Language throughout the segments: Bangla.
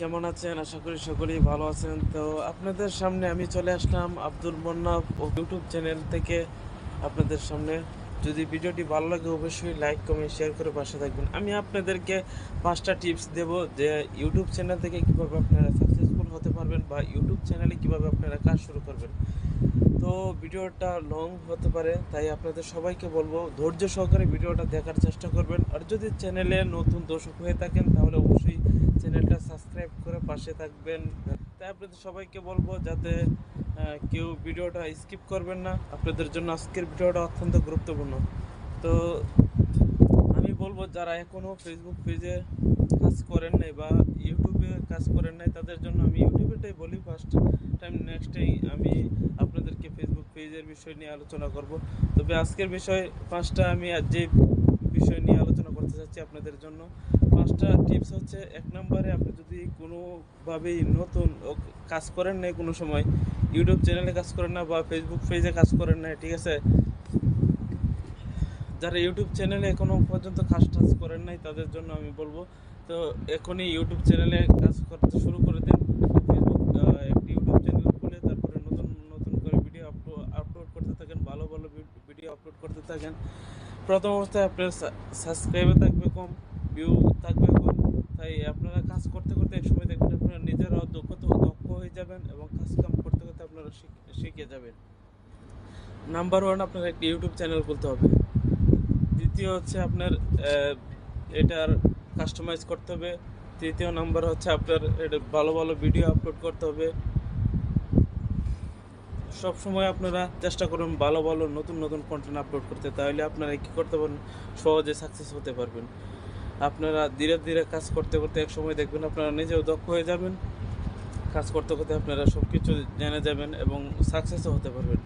কেমন আছেন? আশা করি সকলেই ভালো আছেন। তো আপনাদের সামনে আমি চলে আসলাম আব্দুল মন্নাফ ও ইউটিউব চ্যানেল থেকে আপনাদের সামনে। যদি ভিডিওটি ভালো লাগে, অবশ্যই লাইক, কমেন্ট, শেয়ার করে পাশে থাকবেন। আমি আপনাদেরকে পাঁচটা টিপস দেব যে ইউটিউব চ্যানেল থেকে কীভাবে আপনারা সাকসেসফুল হতে পারবেন বা ইউটিউব চ্যানেলে কীভাবে আপনারা কাজ শুরু করবেন। তো ভিডিওটা লং হতে পারে, তাই আপনাদের সবাইকে বলব, ধৈর্য সহকারে ভিডিওটা দেখার চেষ্টা করবেন। আর যদি চ্যানেলে নতুন দর্শক হয়ে থাকেন, তাহলে অবশ্যই পাশে থাকবেন। তাই আপনাদের সবাইকে বলব যাতে কেউ ভিডিওটা স্কিপ করবেন না। আপনাদের জন্য আজকের ভিডিওটা অত্যন্ত গুরুত্বপূর্ণ। তো আমি বলব, যারা এখনও ফেসবুক পেজে কাজ করেন নাই বা ইউটিউবে কাজ করেন নাই, তাদের জন্য আমি ইউটিউবেটাই বলি ফার্স্ট টাইম নেক্সটেই আমি আপনাদেরকে ফেসবুক পেজের বিষয় নিয়ে আলোচনা করব। তবে আজকের বিষয় পাঁচটা আমি যে বিষয় নিয়ে আলোচনা করতে চাচ্ছি আপনাদের জন্য। পাঁচটা টিপস হচ্ছে, এক নম্বরে আপনি যদি কোনোভাবেই নতুন কাজ করেন নাই কোনো সময়, ইউটিউব চ্যানেলে কাজ করেন না বা ফেসবুক পেজে কাজ করেন না ঠিক আছে? যারা ইউটিউব চ্যানেলে এখনও পর্যন্ত কাজ টাজ করেন নাই, তাদের জন্য আমি বলব, তো এখনই ইউটিউব চ্যানেলে কাজ করতে শুরু করে দিন। একটি ইউটিউব চ্যানেল খুলে তারপরে নতুন নতুন করে ভিডিও আপলোড করতে থাকেন, ভালো ভালো ভিডিও আপলোড করতে থাকেন। প্রথম অবস্থায় আপনার সাবস্ক্রাইবার থাকবে কম ভিউ থাকবে কম, তাই আপনারা কাজ করতে করতে এক সময় দেখবেন আপনারা নিজেরাও দক্ষতা, দক্ষ হয়ে যাবেন এবং কাজ কাম করতে করতে আপনারা শিখ- শিখে যাবেন। নাম্বার ওয়ান আপনার একটি ইউটিউব চ্যানেল খুলতে হবে। দ্বিতীয় হচ্ছে আপনার এটার কাস্টমাইজ করতে হবে। তৃতীয় নাম্বার হচ্ছে আপনার, এটা ভালো ভালো ভিডিও আপলোড করতে হবে। সব সময় আপনারা চেষ্টা করুন ভালো ভালো, নতুন নতুন কন্টেন্ট আপলোড করতে। তাহলে আপনারা কী করতে পারেন সহজে সাকসেস হতে পারবেন। আপনারা ধীরে ধীরে কাজ করতে করতে এক সময় দেখবেন আপনারা নিজেও দক্ষ হয়ে যাবেন। কাজ করতে করতে আপনারা সব কিছু জেনে যাবেন এবং সাকসেসও হতে পারবেন।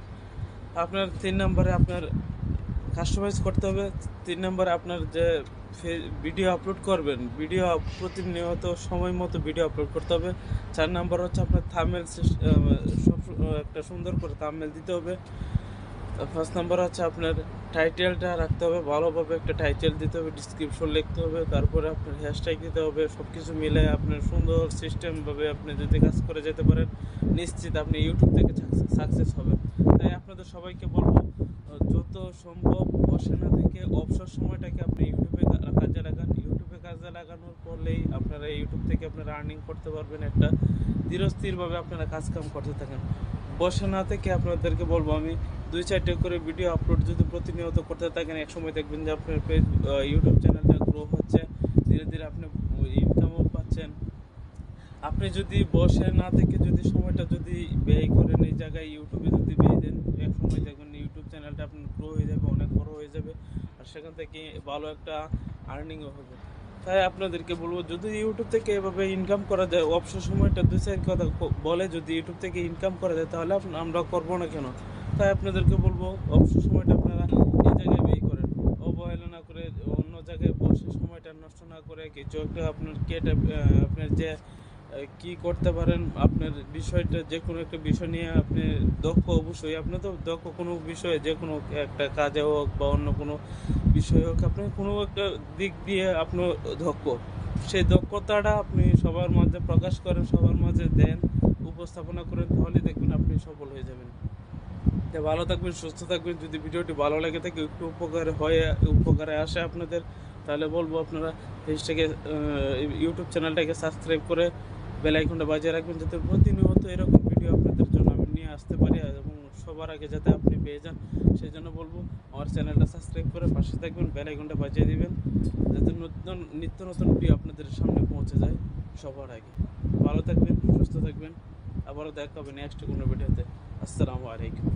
আপনার তিন নম্বরে আপনার কাস্টমাইজ করতে হবে। তিন নম্বর, আপনার যে ভিডিও আপলোড করবেন ভিডিও প্রতিনিয়ত সময় মতো ভিডিও আপলোড করতে হবে। চার নাম্বার হচ্ছে আপনার থামেল একটা সুন্দর করে থামেল দিতে হবে। ফার্স্ট নাম্বার হচ্ছে আপনার টাইটেলটা রাখতে হবে, ভালোভাবে একটা টাইটেল দিতে হবে ডিসক্রিপশন লিখতে হবে, তারপরে আপনার হ্যাশট্যাগ দিতে হবে সব কিছু মিলে আপনার সুন্দর সিস্টেমভাবে আপনি যদি কাজ করে যেতে পারেন, নিশ্চিত আপনি ইউটিউব থেকে সাকসেস হবেন আপনাদের সবাইকে বলব যত সম্ভব বসে না থেকে অবসর সময়টাকে আপনি ইউটিউবে কাজে লাগান। ইউটিউবে কাজে লাগানোর ফলেই আপনারা ইউটিউব থেকে আপনারা আর্নিং করতে পারবেন একটা ধীরস্থিরভাবে আপনারা কাজকাম করতে থাকেন। বসে না থেকে আপনাদেরকে বলব, আমি দুই চারটে করে ভিডিও আপলোড যদি প্রতিনিয়ত করতে থাকেন, এক সময় দেখবেন যে আপনার পেজ ইউটিউব চ্যানেলটা গ্রো হচ্ছে, ধীরে ধীরে আপনি আপনি যদি বসে না থেকে যদি সময়টা যদি ব্যয় করেন, এই জায়গায় ইউটিউবে যদি ব্যয় দেন, এক সময় দেখবেন ইউটিউব চ্যানেলটা আপনার গ্রো হয়ে যাবে, অনেক বড় হয়ে যাবে, আর সেখান থেকে ভালো একটা আর্নিংও হবে। তাই আপনাদেরকে বলব, যদি ইউটিউব থেকে এভাবে ইনকাম করা যায়, অবসর সময়টা দু চার কথা বলে, যদি ইউটিউব থেকে ইনকাম করা যায়, তাহলে আমরা করব না কেন? তাই আপনাদেরকে বলব, অবসর সময়টা আপনারা এই জায়গায় ব্যয় করেন। অবহেলা না করে অন্য জায়গায় বসে সময়টা নষ্ট না করে কিছু একটা আপনার কেটে আপনার যে কি করতে পারেন? আপনার বিষয়টা যে কোনো একটা বিষয় নিয়ে আপনি দক্ষ অবশ্যই। আপনি তো দক্ষ কোনো বিষয়ে যে কোনো একটা কাজে হোক বা অন্য কোনো বিষয় হোক, আপনি কোনো একটা দিক দিয়ে আপনি দক্ষ। সেই দক্ষতাটা আপনি সবার মাঝে প্রকাশ করেন, সবার মাঝে দেন, উপস্থাপনা করেন তাহলে দেখবেন আপনি সফল হয়ে যাবেন। তো ভালো থাকবেন, সুস্থ থাকবেন। যদি ভিডিওটি ভালো লাগে থাকে, একটু উপকার হয়ে, উপকারে আসে আপনাদের, তাহলে বলব আপনারা পেজটাকে ইউটিউব চ্যানেলটাকে সাবস্ক্রাইব করে বেল আইকনটা বাজিয়ে রাখবেন যাতে প্রতিনিয়ত এরকম ভিডিও আপনাদের জন্য আমি নিয়ে আসতে পারি এবং সবার আগে যাতে আপনি পেয়ে যান সেই জন্য বলব আমার চ্যানেলটা সাবস্ক্রাইব করে পাশে থাকবেন, বেল আইকনটা বাজিয়ে দিবেন, যাতে নতুন, নিত্য নতুন ভিডিও আপনাদের সামনে পৌঁছে যায় সবার আগে। ভালো থাকবেন, সুস্থ থাকবেন, আবারও দেখা হবে নেক্সট কোনো ভিডিওতে। আসসালামু আলাইকুম।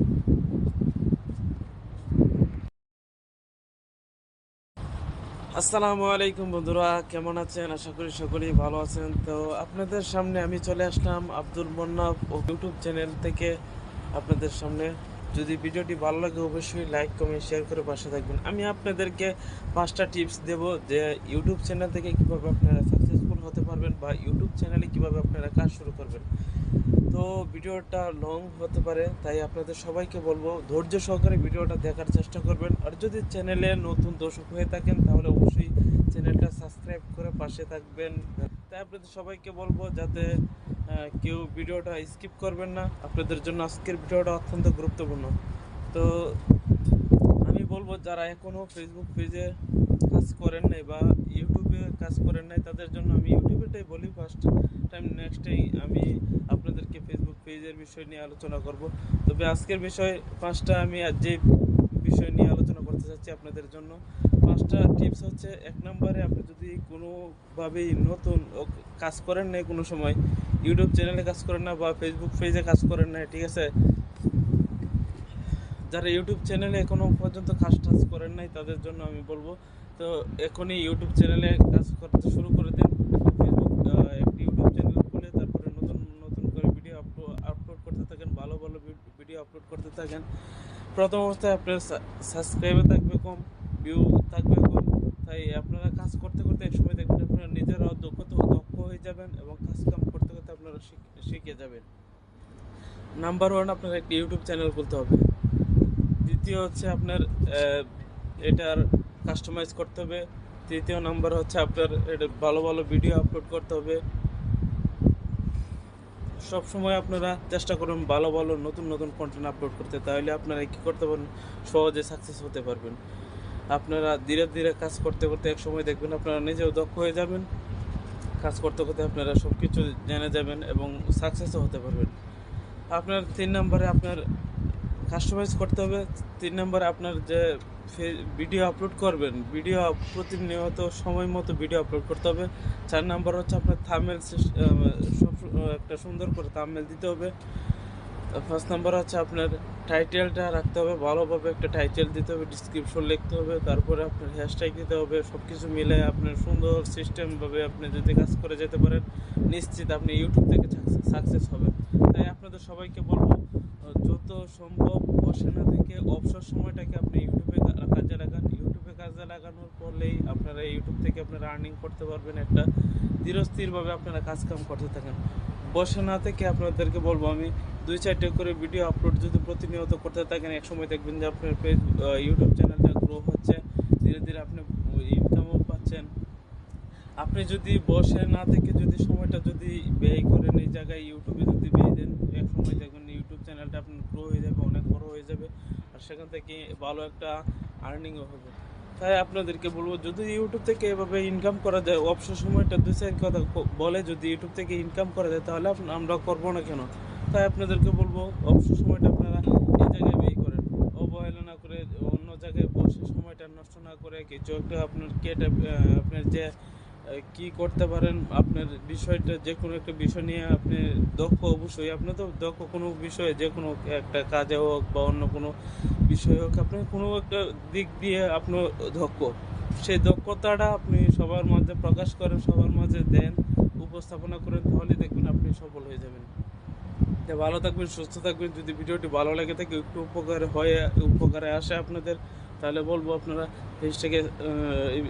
আসসালামু আলাইকুম বন্ধুরা, কেমন আছেন? আশা করি সকলেই ভালো আছেন। তো আপনাদের সামনে আমি চলে আসলাম আব্দুল মন্নাব ও ইউটিউব চ্যানেল থেকে আপনাদের সামনে। যদি ভিডিওটি ভালো লাগে, অবশ্যই লাইক, কমেন্ট শেয়ার করে পাশে থাকবেন। আমি আপনাদেরকে পাঁচটা টিপস দেব যে ইউটিউব চ্যানেল থেকে কীভাবে আপনারা সাকসেসফুল হতে পারবেন বা ইউটিউব চ্যানেলে কীভাবে আপনারা কাজ শুরু করবেন। তো ভিডিওটা লং হতে পারে, তাই আপনাদের সবাইকে বলব ধৈর্য সহকারে ভিডিওটা দেখার চেষ্টা করবেন। আর যদি চ্যানেলে নতুন দর্শক হয়ে থাকেন, তাহলে অবশ্যই চ্যানেলটা সাবস্ক্রাইব করে পাশে থাকবেন। তাই আপনাদের সবাইকে বলব যাতে কেউ ভিডিওটা স্কিপ করবেন না। আপনাদের জন্য আজকের ভিডিওটা অত্যন্ত গুরুত্বপূর্ণ। তো আমি বলব, যারা এখনও ফেসবুক পেজে কাজ করেন নাই বা ইউটিউবে কাজ করেন নাই, তাদের জন্য আমি ইউটিউবেটাই বলি ফার্স্ট টাইম নেক্সট নেক্সটেই আমি আপনাদেরকে ফেসবুক পেজের বিষয় নিয়ে আলোচনা করব। তবে আজকের বিষয় পাঁচটা আমি যে বিষয় নিয়ে আলোচনা করতে চাচ্ছি আপনাদের জন্য পাঁচটা টিপস হচ্ছে এক নম্বরে আপনি যদি কোনোভাবেই নতুন কাজ করেন নাই কোনো সময়, ইউটিউব চ্যানেলে কাজ করেন না বা ফেসবুক পেজে কাজ করেন না ঠিক আছে? যারা ইউটিউব চ্যানেলে এখনও পর্যন্ত কাজ টাজ করেন নাই, তাদের জন্য আমি বলব তো এখনই ইউটিউব চ্যানেলে কাজ করতে শুরু করে দিন। ফেসবুক একটি ইউটিউব চ্যানেল খুলে তারপরে নতুন নতুন করে ভিডিও আপলোড করতে থাকেন, ভালো ভালো ভিডিও আপলোড করতে থাকেন। প্রথম অবস্থায় আপনার সাবস্ক্রাইবার থাকবে কম ভিউ থাকবে কম। তাই আপনারা কাজ করতে করতে এক সময় দেখবেন আপনারা নিজেরাও দক্ষতা দক্ষ হয়ে যাবেন এবং কাজ কাম করতে করতে আপনারা শিখ- শিখে যাবেন। নাম্বার ওয়ান আপনার একটি ইউটিউব চ্যানেল খুলতে হবে। দ্বিতীয় হচ্ছে আপনার এটার কাস্টমাইজ করতে হবে। তৃতীয় নাম্বার হচ্ছে আপনার এটা ভালো ভালো ভিডিও আপলোড করতে হবে। সব সময় আপনারা চেষ্টা করুন ভালো ভালো নতুন নতুন কন্টেন্ট আপলোড করতে, তাহলে আপনারা কি করতে পারেন সহজে সাকসেস হতে পারবেন। আপনারা ধীরে ধীরে কাজ করতে করতে এক সময় দেখবেন আপনারা নিজেও দক্ষ হয়ে যাবেন। কাজ করতে করতে আপনারা সব কিছু জেনে যাবেন এবং সাকসেসও হতে পারবেন। আপনার তিন নম্বরে আপনার কাস্টমাইজ করতে হবে। তিন নম্বর, আপনার যে ভিডিও আপলোড করবেন ভিডিও প্রতিনিয়ত সময় মতো ভিডিও আপলোড করতে হবে। চার নাম্বার হচ্ছে আপনার থামেল একটা সুন্দর করে থামেল দিতে হবে। ফার্স্ট নাম্বার হচ্ছে আপনার টাইটেলটা রাখতে হবে, ভালোভাবে একটা টাইটেল দিতে হবে ডিসক্রিপশন লিখতে হবে, তারপরে আপনার হ্যাশট্যাগ দিতে হবে সব কিছু মিলে আপনার সুন্দর সিস্টেমভাবে আপনি যদি কাজ করে যেতে পারেন, নিশ্চিত আপনি ইউটিউব থেকে সাকসেস হবেন। তাই আপনাদের সবাইকে বলব যত সম্ভব বসে না থেকে অবসর সময়টাকে আপনি ইউটিউবে কাজে লাগান। ইউটিউবে কাজে লাগানোর ফলেই আপনারা ইউটিউব থেকে আপনারা আর্নিং করতে পারবেন একটা ধীরস্থিরভাবে আপনারা কাজ কাম করতে থাকেন। বসে না থেকে আপনাদেরকে বলব, আমি দুই চারটে করে ভিডিও আপলোড যদি প্রতিনিয়ত করতে থাকেন, এক সময় দেখবেন যে আপনার পেজ ইউটিউব চ্যানেলটা গ্রো হচ্ছে, ধীরে ধীরে আপনি ইনকামও পাচ্ছেন। আপনি যদি বসে না থেকে যদি সময়টা যদি ব্যয় করেন, এই জায়গায় ইউটিউবে যদি ব্যয় দেন, এক সময় দেখবেন আপনার গ্রো হয়ে যাবে, অনেক বড় হয়ে যাবে, আর সেখান থেকে ভালো একটা আর্নিংও হবে। তাই আপনাদেরকে বলব, যদি ইউটিউব থেকে এভাবে ইনকাম করা যায়, অবসর সময়টা দুই চার কথা বলে, যদি ইউটিউব থেকে ইনকাম করা যায়, তাহলে আমরা করব না কেন? তাই আপনাদেরকে বলব, অবসর সময়টা আপনারা এই জায়গায় ব্যয় করেন। অবহেলা না করে অন্য জায়গায় বসে সময়টা নষ্ট না করে কিছু একটা আপনার কেটে আপনার যে কি করতে পারেন? আপনার বিষয়টা যে কোনো একটা বিষয় নিয়ে আপনি দক্ষ অবশ্যই। আপনি তো দক্ষ কোনো বিষয়ে যে কোনো একটা কাজে হোক বা অন্য কোনো বিষয় হোক, আপনি কোনো একটা দিক দিয়ে আপনি দক্ষ। সেই দক্ষতাটা আপনি সবার মাঝে প্রকাশ করেন, সবার মাঝে দেন, উপস্থাপনা করেন তাহলে দেখবেন আপনি সফল হয়ে যাবেন। ভালো থাকবেন, সুস্থ থাকবেন। যদি ভিডিওটি ভালো লাগে থাকে একটু উপকার হয়ে, উপকারে আসে আপনাদের, তাহলে বলব আপনারা পেজটাকে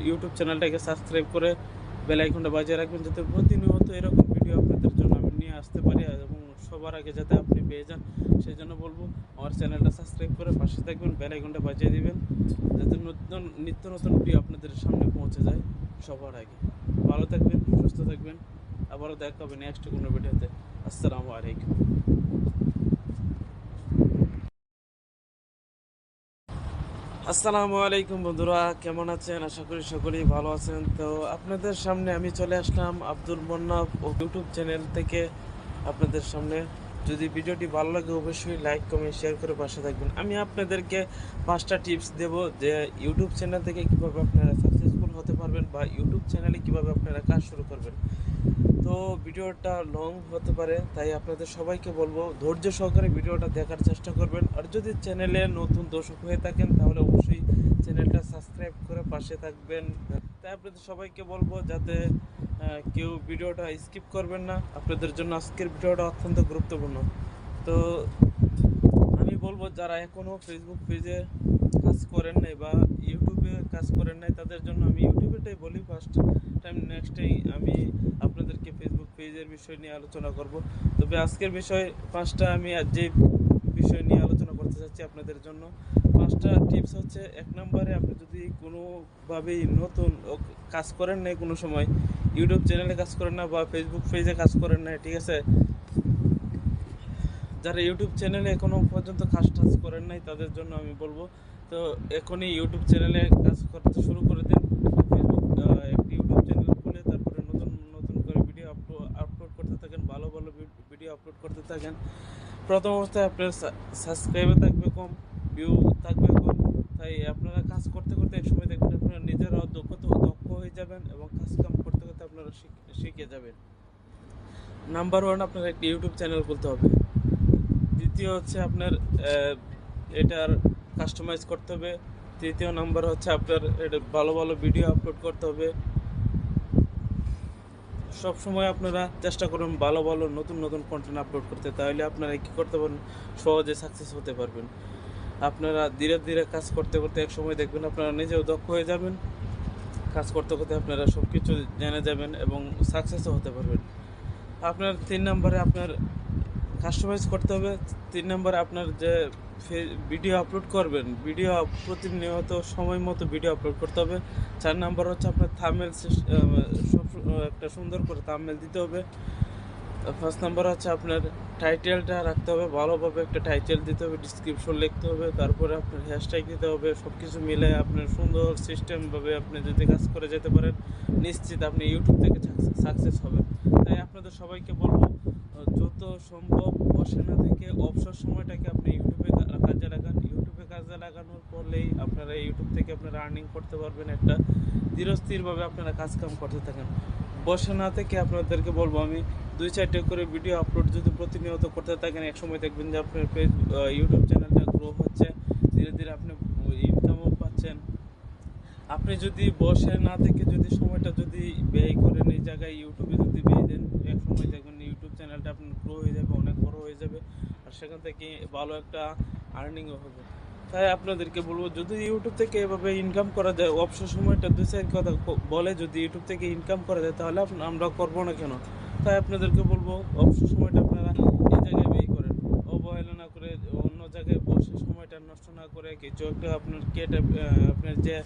ইউটিউব চ্যানেলটাকে সাবস্ক্রাইব করে বেল আইকনটা বাজিয়ে রাখবেন যাতে প্রতিনিয়ত এরকম ভিডিও আপনাদের জন্য আমি নিয়ে আসতে পারি এবং সবার আগে যাতে আপনি পেয়ে যান সেই জন্য বলব আমার চ্যানেলটা সাবস্ক্রাইব করে পাশে থাকবেন, বেল আইকনটা বাজিয়ে দিবেন, যাতে নতুন, নিত্য নতুন ভিডিও আপনাদের সামনে পৌঁছে যায় সবার আগে। ভালো থাকবেন, সুস্থ থাকবেন, আবারও দেখা হবে নেক্সট কোনো ভিডিওতে। আসসালামু আলাইকুম। আসসালামু আলাইকুম বন্ধুরা, কেমন আছেন? আশা করি সকলেই ভালো আছেন। তো আপনাদের সামনে আমি চলে আসলাম আব্দুল মন্নাফ ও ইউটিউব চ্যানেল থেকে আপনাদের সামনে। যদি ভিডিওটি ভালো লাগে, অবশ্যই লাইক, কমেন্ট, শেয়ার করে পাশে থাকবেন। আমি আপনাদেরকে পাঁচটা টিপস দেব যে ইউটিউব চ্যানেল থেকে কীভাবে আপনারা সাকসেসফুল হতে পারবেন বা ইউটিউব চ্যানেলে কীভাবে আপনারা কাজ শুরু করবেন। তো ভিডিওটা লং হতে পারে, তাই আপনাদের সবাইকে বলব, ধৈর্য সহকারে ভিডিওটা দেখার চেষ্টা করবেন। আর যদি চ্যানেলে নতুন দর্শক হয়ে থাকেন, তাহলে অবশ্যই চ্যানেলটা সাবস্ক্রাইব করে পাশে থাকবেন। তাই আপনাদের সবাইকে বলব যাতে কেউ ভিডিওটা স্কিপ করবেন না। আপনাদের জন্য আজকের ভিডিওটা অত্যন্ত গুরুত্বপূর্ণ। তো আমি বলব, যারা এখনও ফেসবুক পেজে কাজ করেন নাই বা ইউটিউবে কাজ করেন নাই, তাদের জন্য আমি ইউটিউবেটাই বলি ফার্স্ট টাইম নেক্সটেই আমি আপনাদেরকে ফেসবুক পেজের বিষয় নিয়ে আলোচনা করব। তবে আজকের বিষয় পাঁচটা আমি যে বিষয় নিয়ে আলোচনা করতে চাচ্ছি আপনাদের জন্য। পাঁচটা টিপস হচ্ছে, এক নম্বরে আপনি যদি কোনোভাবেই নতুন কাজ করেন নাই কোনো সময়, ইউটিউব চ্যানেলে কাজ করেন না বা ফেসবুক পেজে কাজ করেন না ঠিক আছে? যারা ইউটিউব চ্যানেলে এখনও পর্যন্ত কাজ টাজ করেন নাই, তাদের জন্য আমি বলব, তো এখনই ইউটিউব চ্যানেলে কাজ করতে শুরু করে দিন। ফেসবুক একটি ইউটিউব চ্যানেল খুলে, তারপরে নতুন নতুন করে ভিডিও আপলোড করতে থাকেন, ভালো ভালো ভিডিও আপলোড করতে থাকেন। প্রথম অবস্থায় আপনার সাবস্ক্রাইবার থাকবে কম ভিউ থাকবে কম, তাই আপনারা কাজ করতে করতে এক সময় দেখবেন আপনারা নিজেরাও দক্ষ দক্ষ হয়ে যাবেন এবং কাজ কাম করতে করতে আপনারা শিখে যাবেন। নাম্বার ওয়ান আপনার একটি ইউটিউব চ্যানেল খুলতে হবে। দ্বিতীয় হচ্ছে আপনার এটার কাস্টমাইজ করতে হবে। তৃতীয় নাম্বার হচ্ছে আপনার, এটা ভালো ভালো ভিডিও আপলোড করতে হবে। সব সময় আপনারা চেষ্টা করুন ভালো ভালো নতুন নতুন কন্টেন্ট আপলোড করতে। তাহলে আপনারা কী করতে পারেন সহজে সাকসেস হতে পারবেন। আপনারা ধীরে ধীরে কাজ করতে করতে এক সময় দেখবেন আপনারা নিজেও দক্ষ হয়ে যাবেন। কাজ করতে করতে আপনারা সব কিছু জেনে যাবেন এবং সাকসেসও হতে পারবেন। আপনার তিন নম্বরে আপনার কাস্টমাইজ করতে হবে। তিন নম্বর, আপনার যে ভিডিও আপলোড করবেন ভিডিও প্রতিনিয়ত সময় মতো ভিডিও আপলোড করতে হবে। চার নাম্বার হচ্ছে আপনার থামেল একটা সুন্দর করে থামেল দিতে হবে। ফার্স্ট নাম্বার হচ্ছে আপনার টাইটেলটা রাখতে হবে, ভালোভাবে একটা টাইটেল দিতে হবে ডিসক্রিপশন লিখতে হবে, তারপরে আপনার হ্যাশট্যাগ দিতে হবে সব কিছু মিলে আপনার সুন্দর সিস্টেমভাবে আপনি যদি কাজ করে যেতে পারেন, নিশ্চিত আপনি ইউটিউব থেকে সাকসেস হবেন তাই আপনাদের সবাইকে বলব যত সম্ভব বসে না থেকে অবসর সময়টাকে আপনি ইউটিউবে কাজে লাগান। ইউটিউবে কাজে লাগানোর পরলেই আপনারা ইউটিউব থেকে আপনারা আর্নিং করতে পারবেন একটা ধীরস্থিরভাবে আপনারা কাজকাম করতে থাকেন। বসে না থেকে আপনাদেরকে বলব, আমি দুই চারটে করে ভিডিও আপলোড যদি প্রতিনিয়ত করতে থাকেন, এক সময় দেখবেন যে আপনার ফেস ইউটিউব চ্যানেলটা গ্রো হচ্ছে, ধীরে ধীরে আপনি ইনকামও পাচ্ছেন। আপনি যদি বসে না থেকে যদি সময়টা যদি ব্যয় করেন, এই জায়গায় ইউটিউবে যদি ব্যয় দেন, এক সময় দেখবেন গ্রো হয়ে যাবে, অনেক বড় হয়ে যাবে, আর সেখান থেকে ভালো একটা আর্নিংও হবে। তাই আপনাদেরকে বলব, যদি ইউটিউব থেকে এভাবে ইনকাম করা যায়, অবসর সময়টা দু চার কথা বলে, যদি ইউটিউব থেকে ইনকাম করা যায়, তাহলে আমরা করব না কেন? তাই আপনাদেরকে বলব, অবসর সময়টা আপনারা এই জায়গায় ব্যয় করেন। অবহেলা না করে অন্য জায়গায় বসে সময়টা নষ্ট না করে কিছু একটা আপনার কেটে আপনার যে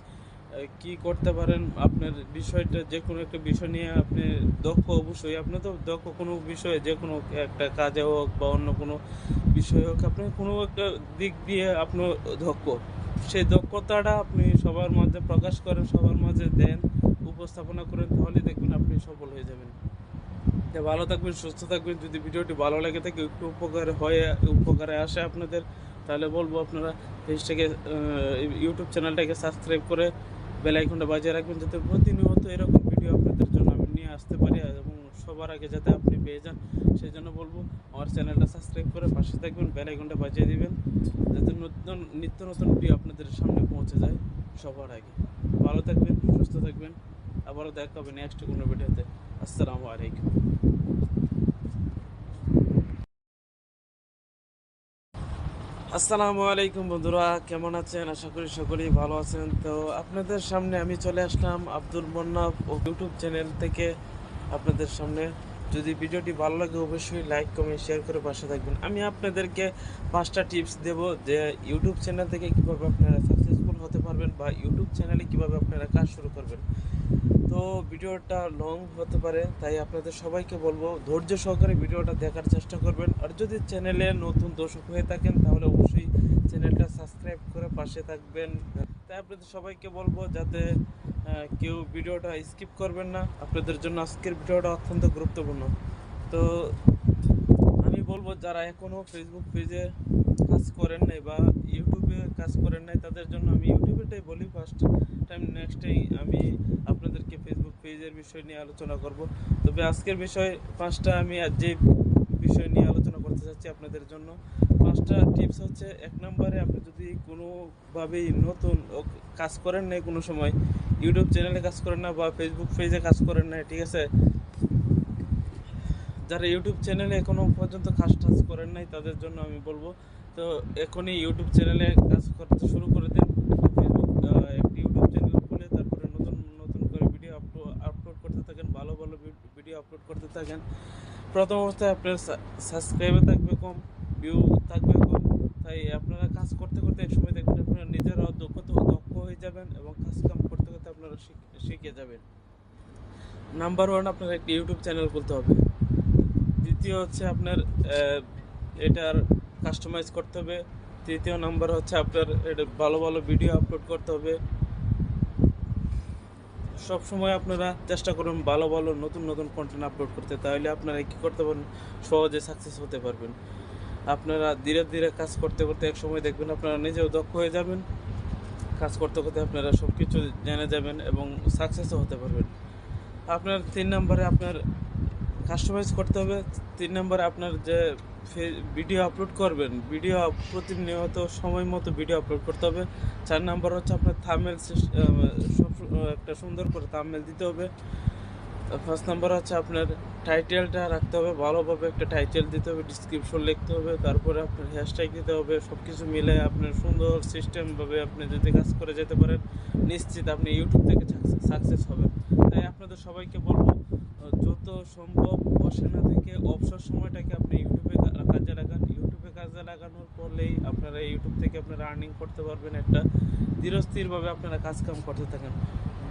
কি করতে পারেন? আপনার বিষয়টা যে কোনো একটা বিষয় নিয়ে আপনি দক্ষ অবশ্যই। আপনি তো দক্ষ কোনো বিষয়ে যে কোনো একটা কাজে হোক বা অন্য কোনো বিষয় হোক, আপনি কোনো একটা দিক দিয়ে আপনার দক্ষ। সেই দক্ষতাটা আপনি সবার মাঝে প্রকাশ করেন, সবার মাঝে দেন, উপস্থাপনা করেন, তাহলে দেখবেন আপনি সফল হয়ে যাবেন। ভালো থাকবেন, সুস্থ থাকবেন। যদি ভিডিওটি ভালো লাগে থাকে একটু উপকার হয়ে, উপকারে আসে আপনাদের, তাহলে বলব আপনারা পেজটাকে ইউটিউব চ্যানেলটাকে সাবস্ক্রাইব করে বেল আইকনটা বাজিয়ে রাখবেন যাতে প্রতিনিয়ত এরকম ভিডিও আপনাদের জন্য আমি নিয়ে আসতে পারি এবং সবার আগে যাতে আপনি পেয়ে যান। সেই জন্য বলব, আমার চ্যানেলটা সাবস্ক্রাইব করে পাশে থাকবেন, বেল আইকনটা বাজিয়ে দিবেন, যাতে নতুন, নিত্য নতুন ভিডিও আপনাদের সামনে পৌঁছে যায় সবার আগে। ভালো থাকবেন, সুস্থ থাকবেন, আবারও দেখা হবে নেক্সট কোনো ভিডিওতে। আসসালামু আলাইকুম। আসসালামু আলাইকুম বন্ধুরা, কেমন আছেন? আশা করি সকলেই ভালো আছেন। তো আপনাদের সামনে আমি চলে আসলাম আব্দুল মন্নাফ ও ইউটিউব চ্যানেল থেকে আপনাদের সামনে। যদি ভিডিওটি ভালো লাগে, অবশ্যই লাইক, কমেন্ট, শেয়ার করে পাশে থাকবেন। আমি আপনাদেরকে পাঁচটা টিপস দেব যে ইউটিউব চ্যানেল থেকে কীভাবে আপনারা সাকসেসফুল হতে পারবেন বা ইউটিউব চ্যানেলে কীভাবে আপনারা কাজ শুরু করবেন। তো ভিডিওটা লং হতে পারে, তাই আপনাদের সবাইকে বলব ধৈর্য সহকারে ভিডিওটা দেখার চেষ্টা করবেন। আর যদি চ্যানেলে নতুন দর্শক হয়ে থাকেন, তাহলে অবশ্যই চ্যানেলটা সাবস্ক্রাইব করে পাশে থাকবেন। তাই আপনাদের সবাইকে বলব যাতে কেউ ভিডিওটা স্কিপ করবেন না। আপনাদের জন্য আজকের ভিডিওটা অত্যন্ত গুরুত্বপূর্ণ। তো আমি বলব, যারা এখনও ফেসবুক পেজে কাজ করেন নাই বা ইউটিউবে কাজ করেন নাই, তাদের জন্য আমি ইউটিউবেটাই বলি ফার্স্ট টাইম নেক্সট আমি আপনাদেরকে ফেসবুক পেজের বিষয় নিয়ে আলোচনা করব। তবে আজকের বিষয় পাঁচটা আমি আজ যে বিষয় নিয়ে আলোচনা করতে চাচ্ছি আপনাদের জন্য পাঁচটা টিপস হচ্ছে এক নম্বরে আপনি যদি কোনোভাবেই নতুন কাজ করেন নাই কোনো সময়, ইউটিউব চ্যানেলে কাজ করেন না বা ফেসবুক পেজে কাজ করেন না ঠিক আছে? যারা ইউটিউব চ্যানেলে এখনও পর্যন্ত কাজ টাজ করেন নাই, তাদের জন্য আমি বলব তো এখনই ইউটিউব চ্যানেলে কাজ করতে শুরু করে দিন। ফেসবুক একটি ইউটিউব চ্যানেল খুলে, তারপরে নতুন নতুন করে ভিডিও আপলোড করতে থাকেন, ভালো ভালো ভিডিও আপলোড করতে থাকেন। প্রথম অবস্থায় আপনার সাবস্ক্রাইবার থাকবে কম ভিউ থাকবে কম। তাই আপনারা কাজ করতে করতে এক সময় দেখবেন আপনারা নিজেরাও দক্ষ দক্ষ হয়ে যাবেন এবং কাজ কাম করতে করতে আপনারা শিখে যাবেন। নাম্বার ওয়ান আপনার একটি ইউটিউব চ্যানেল খুলতে হবে। দ্বিতীয় হচ্ছে আপনার এটার কাস্টমাইজ করতে হবে। তৃতীয় নাম্বার হচ্ছে আপনার এটা ভালো ভালো ভিডিও আপলোড করতে হবে। সব সময় আপনারা চেষ্টা করুন ভালো ভালো নতুন নতুন কন্টেন্ট আপলোড করতে, তাহলে আপনারা কি করতে পারবেন? সহজে সাকসেস হতে পারবেন। আপনারা ধীরে ধীরে কাজ করতে করতে এক সময় দেখবেন আপনারা নিজেও দক্ষ হয়ে যাবেন। কাজ করতে করতে আপনারা সব কিছু জেনে যাবেন এবং সাকসেসও হতে পারবেন। আপনার তিন নম্বরে আপনার কাস্টমাইজ করতে হবে। তিন নম্বরে আপনার যে ভিডিও আপলোড করবেন। ভিডিও প্রতিনিয়ত সময় মতো ভিডিও আপলোড করতে হবে। চার নাম্বার হচ্ছে আপনার থামেল একটা সুন্দর করে থামেল দিতে হবে। ফার্স্ট নাম্বার হচ্ছে আপনার টাইটেলটা রাখতে হবে, ভালোভাবে একটা টাইটেল দিতে হবে ডিসক্রিপশন লিখতে হবে, তারপরে আপনার হ্যাশট্যাগ দিতে হবে সব কিছু মিলে আপনার সুন্দর সিস্টেমভাবে আপনি যদি কাজ করে যেতে পারেন, নিশ্চিত আপনি ইউটিউব থেকে সাকসেস হবেন। তাই আপনাদের সবাইকে বলব যত সম্ভব বসে না থেকে অবসর সময়টাকে আপনি ইউটিউবে কাজে লাগান। ইউটিউবে কাজে লাগানোর পরলেই আপনারা ইউটিউব থেকে আপনারা আর্নিং করতে পারবেন একটা ধীরস্থিরভাবে আপনারা কাজকাম করতে থাকেন।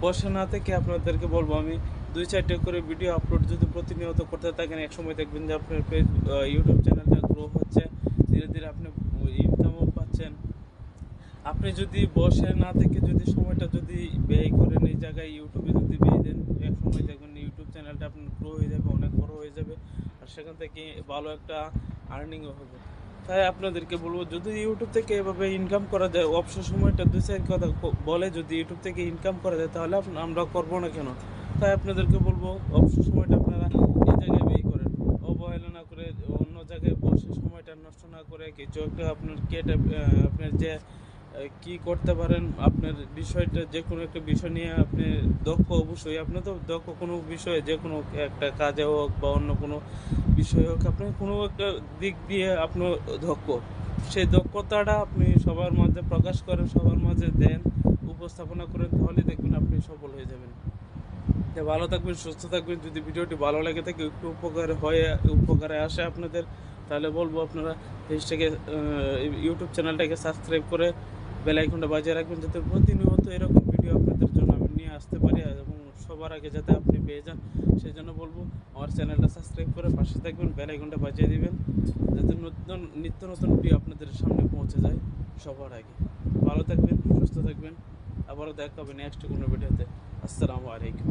বসে না থেকে আপনাদেরকে বলব, আমি দুই চারটে করে ভিডিও আপলোড যদি প্রতিনিয়ত করতে থাকেন, এক সময় দেখবেন যে আপনার ইউটিউব চ্যানেলটা গ্রো হচ্ছে, ধীরে ধীরে আপনি ইনকামও পাচ্ছেন। আপনি যদি বসে না থেকে যদি সময়টা যদি ব্যয় করেন, এই জায়গায় ইউটিউবে যদি ব্যয় দেন, এক সময় দেখবেন ইউটিউব চ্যানেলটা আপনার গ্রো হয়ে যাবে, অনেক বড় হয়ে যাবে, আর সেখান থেকে ভালো একটা আর্নিংও হবে। তাই আপনাদেরকে বলব, যদি ইউটিউব থেকে এভাবে ইনকাম করা যায়, অবসর সময়টা দু চার কথা বলে যদি ইউটিউব থেকে ইনকাম করা যায়, তাহলে আমরা করব না কেন? তাই আপনাদেরকে বলব, অবসর সময়টা আপনারা এই জায়গায় ব্যয় করেন। অবহেলা করে অন্য জায়গায় বসে সময়টা নষ্ট না করে কিছু একটা আপনার কেটে আপনার যে কি করতে পারেন? আপনার বিষয়টা যে কোনো একটা বিষয় নিয়ে আপনি দক্ষ অবশ্যই। আপনি তো দক্ষ কোনো বিষয়ে যে কোনো একটা কাজে হোক বা অন্য কোনো বিষয় হোক, আপনি কোনো একটা দিক দিয়ে আপনার দক্ষ। সেই দক্ষতাটা আপনি সবার মাঝে প্রকাশ করেন, সবার মাঝে দেন, উপস্থাপনা করেন, তাহলে দেখবেন আপনি সফল হয়ে যাবেন। ভালো থাকবেন, সুস্থ থাকবেন। যদি ভিডিওটি ভালো লাগে থাকে একটু উপকার হয়, উপকারে আসে আপনাদের, তাহলে বলব আপনারা, পেজটাকে ইউটিউব চ্যানেলটাকে সাবস্ক্রাইব করে বেল আইকনটা বাজিয়ে রাখবেন যাতে প্রতিনিয়ত এরকম ভিডিও আপনাদের জন্য আমি নিয়ে আসতে পারি এবং সবার আগে যাতে আপনি পেয়ে যান সেই জন্য বলব আমার চ্যানেলটা সাবস্ক্রাইব করে পাশে থাকবেন, বেল আইকনটা বাজিয়ে দিবেন, যাতে নতুন, নিত্য নতুন ভিডিও আপনাদের সামনে পৌঁছে যায় সবার আগে। ভালো থাকবেন, সুস্থ থাকবেন, আবারও দেখা হবে নেক্সট কোনো ভিডিওতে আসসালামু আলাইকুম।